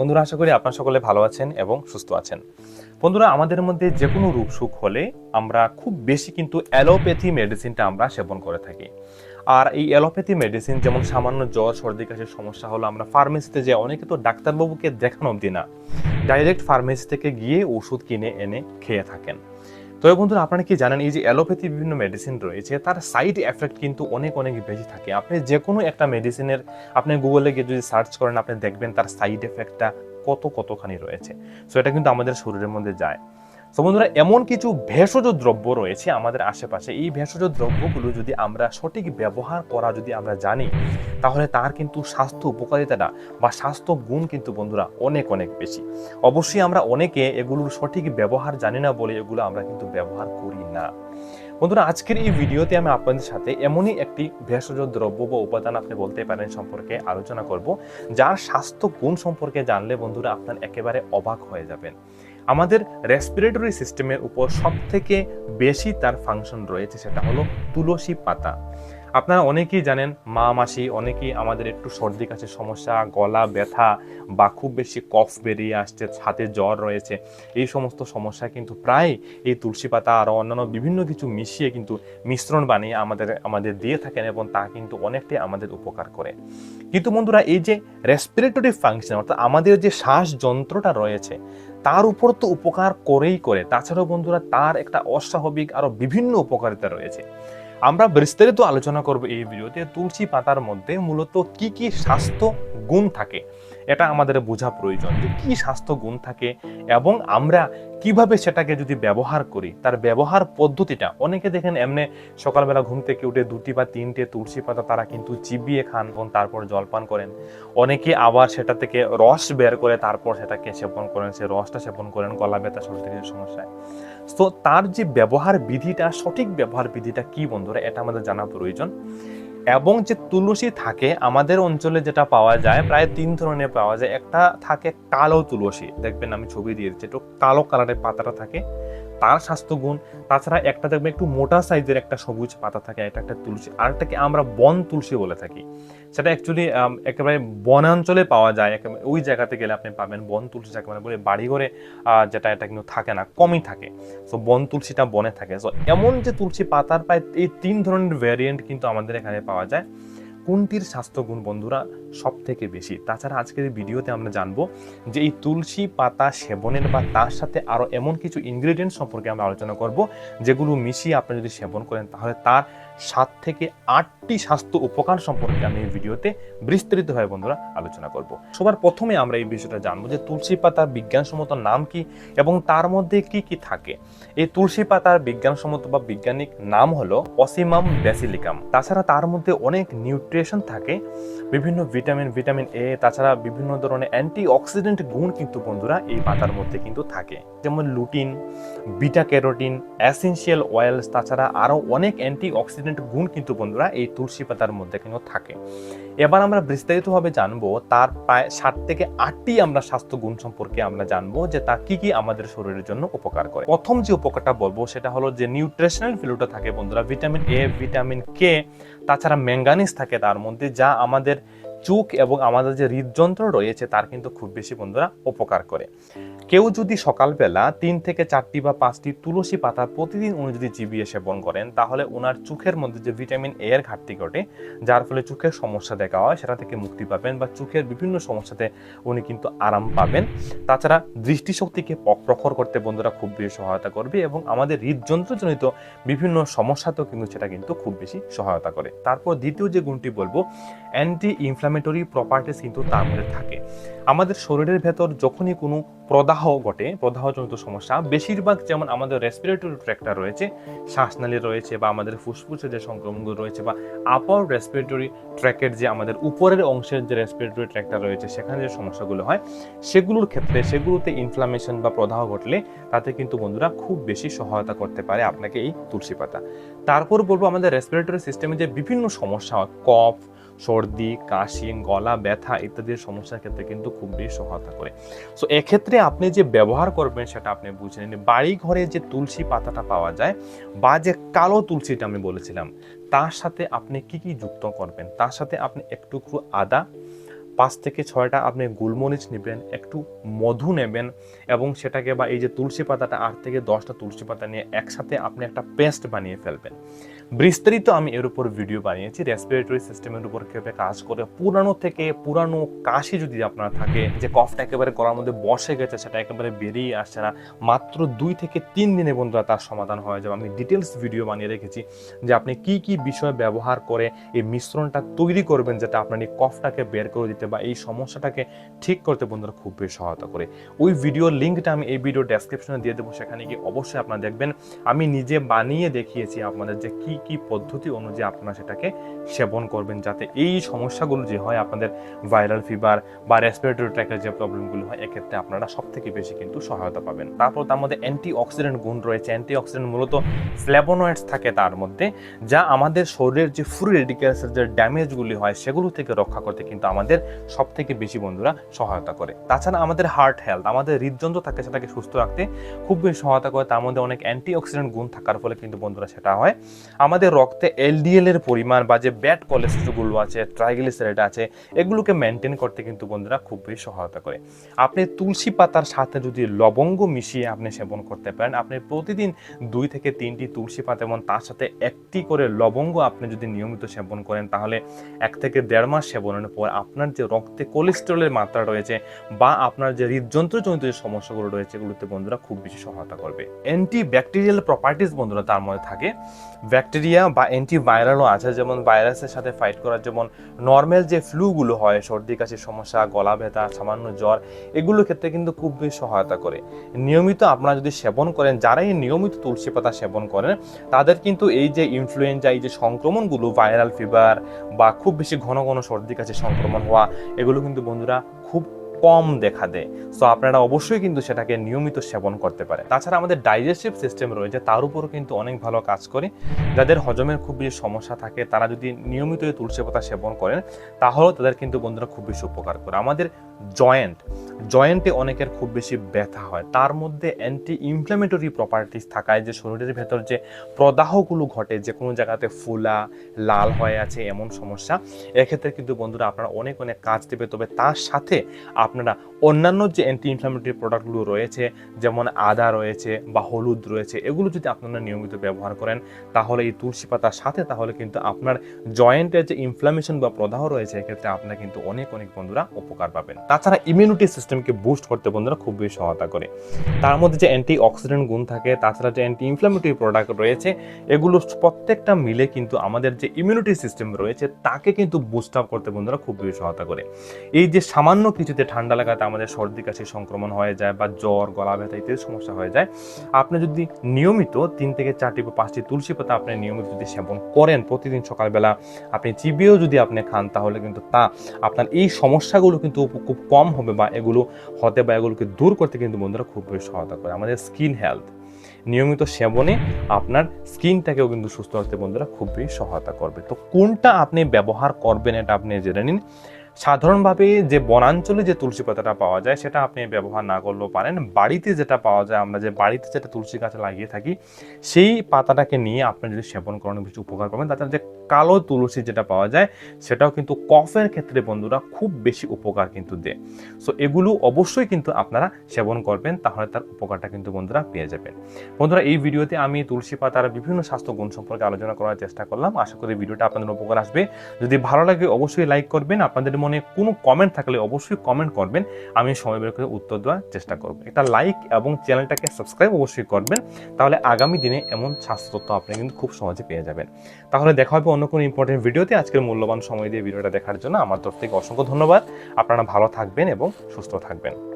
বন্ধুরা, আশা করি আপনারা সকলে ভালো আছেন এবং সুস্থ আছেন। বন্ধুরা, আমাদের মধ্যে যে কোনো রোগ সুখ হলে আমরা খুব বেশি কিন্তু অ্যালোপ্যাথি মেডিসিনটা আমরা সেবন করে থাকি। আর এই অ্যালোপ্যাথি মেডিসিন যেমন সামান্য জ্বর, সর্দি, কাশির সমস্যা হলো আমরা ফার্মেসিতে যে অনেকে তো ডাক্তারবাবুকে দেখানো অবধি না, ডাইরেক্ট ফার্মেসি থেকে গিয়ে ওষুধ কিনে এনে খেয়ে থাকেন। তবে বন্ধুরা, আপনারা কি জানেন, এই যে অ্যালোপ্যাথি বিভিন্ন মেডিসিন রয়েছে, তার সাইড এফেক্ট কিন্তু অনেক অনেক বেশি থাকে। আপনি যে কোনো একটা মেডিসিনের আপনি গুগলে গিয়ে যদি সার্চ করেন, আপনি দেখবেন তার সাইড এফেক্টটা কত, কতখানি রয়েছে। সো এটা কিন্তু আমাদের শরীরের মধ্যে যায়। তো বন্ধুরা, এমন কিছু ভেষজ দ্রব্য রয়েছে আমাদের আশেপাশে। এই ভেষজ দ্রব্যগুলো যদি আমরা সঠিক ব্যবহার করা যদি আমরা জানি, তাহলে তার কিন্তু স্বাস্থ্য উপকারিতাটা বা স্বাস্থ্য গুণ কিন্তু বন্ধুরা অনেক অনেক বেশি। অবশ্যই আমরা অনেকে এগুলোর সঠিক ব্যবহার জানি না বলে এগুলো আমরা কিন্তু ব্যবহার করি না। বন্ধুরা, আজকের এই ভিডিওতে আমি আপনাদের সাথে এমনই একটি ভেষজ দ্রব্য বা উপাদান আপনি বলতে পারেন সম্পর্কে আলোচনা করব, যার স্বাস্থ্য গুণ সম্পর্কে জানলে বন্ধুরা আপনার একেবারে অবাক হয়ে যাবেন। আমাদের রেসপিরেটরি সিস্টেমের উপর সবথেকে বেশি তার ফাংশন রয়েছে সেটা হলো তুলসী পাতা। আপনারা অনেকেই জানেন, মা, মাসি, অনেকেই আমাদের একটু সর্দি কাশির সমস্যা, গলা ব্যথা বা খুব বেশি কফ বেরিয়ে আসছে, হাতে জ্বর রয়েছে, এই সমস্ত সমস্যা কিন্তু প্রায় এই তুলসী পাতা আরও অন্যান্য বিভিন্ন কিছু মিশিয়ে কিন্তু মিশ্রণ বানিয়ে আমাদের আমাদের দিয়ে থাকেন এবং তা কিন্তু অনেকটাই আমাদের উপকার করে। কিন্তু বন্ধুরা, এই যে রেসপিরেটরি ফাংশন অর্থাৎ আমাদের যে শ্বাস যন্ত্রটা রয়েছে, তার উপর তো উপকার করেই করে। তাছাড়াও বন্ধুরা, তার একটা অস্বাভাবিক আরও বিভিন্ন উপকারিতা রয়েছে। আমরা বিস্তারিত আলোচনা করব এই ভিডিওতে তুলসী পাতার মধ্যে মূলত কি কি স্বাস্থ্য গুণ থাকে। এটা আমাদের বোঝা প্রয়োজন যে কী স্বাস্থ্য গুণ থাকে এবং আমরা কীভাবে সেটাকে যদি ব্যবহার করি, তার ব্যবহার পদ্ধতিটা। অনেকে দেখেন এমনি সকালবেলা ঘুম থেকে উঠে দুটি বা তিনটে তুলসী পাতা তারা কিন্তু চিবিয়ে খান এবং তারপর জলপান করেন। অনেকে আবার সেটা থেকে রস বের করে তারপর সেটাকে সেবন করেন, সে রসটা সেবন করেন, গলা ব্যথা সর্দির সমস্যায়। তো তার যে ব্যবহার বিধিটা, সঠিক ব্যবহার বিধিটা কি বন্ধুরা, এটা আমাদের জানা প্রয়োজন। এবং যে তুলসী থাকে, আমাদের অঞ্চলে যেটা পাওয়া যায়, প্রায় তিন ধরনের পাওয়া যায়। একটা থাকে কালো তুলসী, দেখবেন আমি ছবি দিয়ে দিচ্ছি একটু কালো কালারের পাতাটা থাকে। তার স্বাস্থ্যগুণ তাছাড়া একটা দেখবে একটু মোটা সাইজের একটা সবুজ পাতা থাকে, এটা একটা তুলসী, আরেকটাকে আমরা বন তুলসী বলে থাকি। সেটা অ্যাকচুয়ালি একেবারে বনাঞ্চলে পাওয়া যায়, একেবারে ওই জায়গাতে গেলে আপনি পাবেন বন তুলসী যাকে মানে বলে বাড়িঘরে যেটা এটা কিন্তু থাকে না, কমই থাকে। সো বন তুলসীটা বনে থাকে। সো এমন যে তুলসী পাতার প্রায় এই তিন ধরনের ভ্যারিয়েন্ট কিন্তু আমাদের এখানে পাওয়া যায়। কোনটির স্বাস্থ্যগুণ বন্ধুরা সব থেকে বেশি? তাছাড়া আজকের ভিডিওতে আমরা জানব যে এই তুলসী পাতা সেবনের বা তার সাথে আরও এমন কিছু ইনগ্রেডিয়েন্ট সম্পর্কে আমরা আলোচনা করব, যেগুলো মিশিয়ে আপনি যদি সেবন করেন, তাহলে তার সাত থেকে আটটি স্বাস্থ্য উপকার সম্পর্কে আমি এই ভিডিওতে বিস্তারিতভাবে বন্ধুরা আলোচনা করব। সবার প্রথমে আমরা এই বিষয়টা জানব যে তুলসী পাতার বিজ্ঞানসম্মত নাম কি এবং তার মধ্যে কি কি থাকে। এই তুলসী পাতার বিজ্ঞানসম্মত বা বৈজ্ঞানিক নাম হলো অসিমাম ব্যাসিলিকাম। তাছাড়া তার মধ্যে অনেক নিউট্রিশন থাকে, বিভিন্ন ভিটামিন ভিটামিন এ, তাছাড়া বিভিন্ন ধরনের অ্যান্টি অক্সিডেন্ট গুণ কিন্তু বন্ধুরা এই পাতার মধ্যে কিন্তু থাকে। যেমন lutein, beta carotene, essential oils, তাছাড়া আরও অনেক অ্যান্টি অক্সিডেন্ট গুণ কিন্তু বন্ধুরা এই তুলসী পাতার মধ্যে কিন্তু থাকে। এবার আমরা বিস্তারিতভাবে জানব তার প্রায় ষাট থেকে আটটি আমরা স্বাস্থ্য গুণ সম্পর্কে আমরা জানব যে তা কি কি আমাদের শরীরের জন্য উপকার করে। প্রথম যে উপকারটা বলব সেটা হলো যে নিউট্রিশনাল ভ্যালুটা থাকে বন্ধুরা, ভিটামিন এ ভিটামিন কে তাছাড়া ম্যাঙ্গানিস থাকে তার মধ্যে যা আমাদের চোখ এবং আমাদের যে হৃদযন্ত্র রয়েছে, তার কিন্তু খুব বেশি বন্ধুরা উপকার করে। কেউ যদি সকালবেলা তিন থেকে চারটি বা পাঁচটি তুলসী পাতা প্রতিদিন উনি যদি চিবিয়ে সেবন করেন, তাহলে ওনার চোখের মধ্যে যে ভিটামিন এ এর ঘাটতি ঘটে, যার ফলে চোখের সমস্যা দেখা হয়, সেটা থেকে মুক্তি পাবেন বা চোখের বিভিন্ন সমস্যাতে উনি কিন্তু আরাম পাবেন। তাছাড়া দৃষ্টিশক্তিকে প্রখর করতে বন্ধুরা খুব বেশি সহায়তা করবে এবং আমাদের হৃদযন্ত্রজনিত বিভিন্ন সমস্যাতেও কিন্তু সেটা কিন্তু খুব বেশি সহায়তা করে। তারপর দ্বিতীয় যে গুণটি বলব অ্যান্টি ইনফ্লামেটরি প্রপার্টিস কিন্তু তার মধ্যে থাকে। আমাদের শরীরের ভেতর যখনই কোনো প্রদাহ ঘটে, প্রদাহজনিত সমস্যা, বেশিরভাগ যেমন আমাদের রেসপিরেটরি ট্র্যাকটা রয়েছে শ্বাসনালী রয়েছে বা আমাদের ফুসফুসে যে সংক্রমণগুলো রয়েছে বা আপার রেসপিরেটরি ট্র্যাকের যে আমাদের উপরের অংশের যে রেসপিরেটরি ট্র্যাকটা রয়েছে, সেখানে যে সমস্যাগুলো হয়, সেগুলোর ক্ষেত্রে, সেগুলোতে ইনফ্লামেশন বা প্রদাহ ঘটলে তাতে কিন্তু বন্ধুরা খুব বেশি সহায়তা করতে পারে আপনাকে এই তুলসী পাতা। তারপর বলব আমাদের রেসপিরেটরি সিস্টেমে যে বিভিন্ন সমস্যা হয়, কফ সর্দি, কাশি, গলা, ব্যথা ইত্যাদির সমস্যার ক্ষেত্রে কিন্তু খুব বেশি সহায়তা করে। সো এক্ষেত্রে আপনি যে ব্যবহার করবেন সেটা আপনি বুঝে নিন। বাড়ি ঘরে যে তুলসী পাতাটা পাওয়া যায় বা যে কালো তুলসীটা আমি বলেছিলাম, তার সাথে আপনি কি কি যুক্ত করবেন? তার সাথে আপনি একটু একটু আদা, পাঁচ থেকে ছয়টা আপনি গোলমরিচ নেবেন, একটু মধু নেবেন এবং সেটাকে বা এই যে তুলসী পাতাটা আট থেকে দশটা তুলসী পাতা নিয়ে একসাথে আপনি একটা পেস্ট বানিয়ে ফেলবেন। বিস্তারিত আমি এর উপর ভিডিও বানিয়েছি। রেসপিরেটরি সিস্টেমের উপর কীভাবে কাজ করে, পুরানো থেকে পুরানো কাশি যদি আপনার থাকে, যে কফটা একেবারে গলার মধ্যে বসে গেছে, সেটা একেবারে বেরিয়ে আসছে না, মাত্র দুই থেকে তিন দিনে বন্ধুরা তার সমাধান হয়ে যাবে। আমি ডিটেলস ভিডিও বানিয়ে রেখেছি যে আপনি কি কি বিষয় ব্যবহার করে এই মিশ্রণটা তৈরি করবেন যেটা আপনার এই কফটাকে বের করে দিতে বা এই সমস্যাটাকে ঠিক করতে বন্ধুরা খুব বেশি সহায়তা করে। ওই ভিডিওর লিঙ্কটা আমি এই ভিডিও ডেসক্রিপশনে দিয়ে দেবো, সেখানে গিয়ে অবশ্যই আপনারা দেখবেন। আমি নিজে বানিয়ে দেখিয়েছি আপনাদের যে কি কি পদ্ধতি অনুযায়ী আপনারা সেটাকে সেবন করবেন যাতে এই সমস্যাগুলো যে হয় আপনাদের ভাইরাল ফিভার বা রেসপিরেটরি ট্র্যাকের যে প্রবলেমগুলো হয়, এক্ষেত্রে আপনারা সব থেকে বেশি কিন্তু সহায়তা পাবেন। তারপর তার মধ্যে অ্যান্টি অক্সিডেন্ট গুণ রয়েছে। অ্যান্টি অক্সিডেন্ট মূলত ফ্ল্যাবোনয়েডস থাকে তার মধ্যে, যা আমাদের শরীরের যে ফ্রি রেডিক্যালসের যে ড্যামেজগুলি হয়, সেগুলো থেকে রক্ষা করতে কিন্তু আমাদের সব থেকে বেশি বন্ধুরা সহায়তা করে। তাছাড়া আমাদের হার্ট হেলথ আমাদের হৃদযন্ত্র থাকে সেটাকে সুস্থ রাখতে খুব বেশি সহায়তা করে। তার মধ্যে অনেক অ্যান্টি অক্সিডেন্ট গুণ থাকার ফলে কিন্তু বন্ধুরা সেটা হয়। আমাদের রক্তে এলডিএল এর পরিমাণ বা যে ব্যাড কোলেস্ট্রলগুলো আছে ট্রাইগ্লিসারাইড আছে, এগুলোকে মেনটেন করতে কিন্তু বন্ধুরা খুব বেশি সহায়তা করে। আপনি তুলসী পাতার সাথে যদি লবঙ্গ মিশিয়ে আপনি সেবন করতে পারেন, আপনি প্রতিদিন দুই থেকে তিনটি তুলসী পাতা এবং তার সাথে একটি করে লবঙ্গ আপনি যদি নিয়মিত সেবন করেন, তাহলে এক থেকে দেড় মাস সেবনের পর আপনার যে রক্তে কোলেস্টেরলের মাত্রা রয়েছে বা আপনার যে হৃদযন্ত্রজনিত যে সমস্যাগুলো রয়েছে, এগুলোতে বন্ধুরা খুব বেশি সহায়তা করবে। অ্যান্টি ব্যাকটেরিয়াল প্রপার্টিস বন্ধুরা তার মধ্যে থাকে। ব্যাকটেরিয়া বা অ্যান্টিভাইরালও আছে, যেমন ভাইরাসের সাথে ফাইট করার যেমন নর্মাল যে ফ্লুগুলো হয়, সর্দি কাশির সমস্যা, গলা ব্যথা, সামান্য জ্বর এগুলোর ক্ষেত্রে কিন্তু খুব বেশি সহায়তা করে। নিয়মিত আপনারা যদি সেবন করেন, যারাই নিয়মিত তুলসী পাতা সেবন করেন, তাদের কিন্তু এই যে ইনফ্লুয়েঞ্জা এই যে সংক্রমণগুলো ভাইরাল ফিভার বা খুব বেশি ঘন ঘন সর্দি কাশির সংক্রমণ হওয়া, এগুলো কিন্তু বন্ধুরা খুব কম দেখা দেয়। সো আপনারা অবশ্যই কিন্তু সেটাকে নিয়মিত সেবন করতে পারে তাছাড়া আমাদের ডাইজেস্টিভ সিস্টেম রয়েছে, তার উপরও কিন্তু অনেক ভালো কাজ করে। যাদের হজমের খুব বেশি সমস্যা থাকে, তারা যদি নিয়মিত তুলসী পাতা সেবন করেন, তাহলেও তাদের কিন্তু বন্ধুরা খুব বেশি উপকার করে। আমাদের জয়েন্ট জয়েন্টে অনেকের খুব বেশি ব্যথা হয়। তার মধ্যে অ্যান্টি ইনফ্ল্যামেটরি প্রপার্টিস থাকায় যে শরীরের ভেতর যে প্রদাহগুলো ঘটে, যে কোনো জায়গাতে ফুলা, লাল হয়ে আছে এমন সমস্যা, এক্ষেত্রে কিন্তু বন্ধুরা আপনারা অনেক অনেক কাজ দেবে। তবে তার সাথে আপনারা অন্যান্য যে অ্যান্টি ইনফ্ল্যামেটরি প্রোডাক্টগুলো রয়েছে, যেমন আদা রয়েছে বা হলুদ রয়েছে, এগুলো যদি আপনারা নিয়মিত ব্যবহার করেন, তাহলে এই তুলসী পাতার সাথে তাহলে কিন্তু আপনার জয়েন্টের যে ইনফ্লামেশন বা প্রদাহ রয়েছে, এক্ষেত্রে আপনারা কিন্তু অনেক অনেক বন্ধুরা উপকার পাবেন। তাছাড়া ইমিউনিটি সিস্টেমকে বুস্ট করতে বন্ধুরা খুব বেশি সহায়তা করে। তার মধ্যে যে অ্যান্টি অক্সিডেন্ট গুণ থাকে, তাছাড়া যে অ্যান্টি ইনফ্লামেটরি প্রোডাক্ট রয়েছে, এগুলো প্রত্যেকটা মিলে কিন্তু আমাদের যে ইমিউনিটি সিস্টেম রয়েছে, তাকে কিন্তু বুস্ট আপ করতে বন্ধুরা খুব বেশি সহায়তা করে। এই যে সামান্য কিছুতে ঠান্ডা লাগাতে আমাদের সর্দি কাশি সংক্রমণ হয়ে যায় বা জ্বর, গলা ব্যথা ইত্যাদি সমস্যা হয়ে যায়, আপনি যদি নিয়মিত তিন থেকে চারটি বা পাঁচটি তুলসী পাতা আপনি নিয়মিত যদি সেবন করেন প্রতিদিন সকালবেলা, আপনি চিবিয়েও যদি আপনি খান, তাহলে কিন্তু তা আপনার এই সমস্যাগুলো কিন্তু খুব কম হবে বা এগুলো হতে বা এগুলোকে দূর করতে কিন্তু বন্ধুরা খুব বেশি সহায়তা করে। আমাদের স্কিন হেলথ, নিয়মিত সেবনে আপনার স্কিনটাকেও কিন্তু সুস্থ রাখতে বন্ধুরা খুব বেশি সহায়তা করবে। তো কোনটা আপনি ব্যবহার করবেন এটা আপনি জেনে নিন। সাধারণভাবে যে বনাঞ্চলে যে তুলসী পাতাটা পাওয়া যায়, সেটা আপনি ব্যবহার না করলেও পারেন। বাড়িতে যেটা পাওয়া যায়, আমরা যে বাড়িতে যেটা তুলসী গাছ লাগিয়ে থাকি, সেই পাতাটাকে নিয়ে আপনি যদি সেবন করেন কিছু উপকার পাবেন। তাছাড়া যে কালো তুলসী যেটা পাওয়া যায়, সেটাও কিন্তু কফের ক্ষেত্রে বন্ধুরা খুব বেশি উপকার কিন্তু দেয়। সো এগুলো অবশ্যই কিন্তু আপনারা সেবন করবেন, তাহলে তার উপকারটা কিন্তু বন্ধুরা পেয়ে যাবেন। বন্ধুরা, এই ভিডিওতে আমি তুলসী পাতার বিভিন্ন স্বাস্থ্য গুণ সম্পর্কে আলোচনা করার চেষ্টা করলাম। আশা করি ভিডিওটা আপনাদের উপকার আসবে। যদি ভালো লাগে, অবশ্যই লাইক করবেন। আপনাদের মনে কোনো কমেন্ট থাকলে অবশ্যই কমেন্ট করবেন। আমি সময় বের করে উত্তর দেওয়ার চেষ্টা করব। এটা লাইক এবং চ্যানেলটাকে সাবস্ক্রাইব অবশ্যই করবেন। তাহলে আগামী দিনে এমন স্বাস্থ্য তথ্য আপনি কিন্তু খুব সহজে পেয়ে যাবেন। তাহলে দেখা হবে অন্য কোনো ইম্পর্টেন্ট ভিডিওতে আজকের মূল্যবান সময় দিয়ে ভিডিওটা দেখার জন্য আমার তরফ থেকে অসংখ্য ধন্যবাদ। আপনারা ভালো থাকবেন এবং সুস্থ থাকবেন।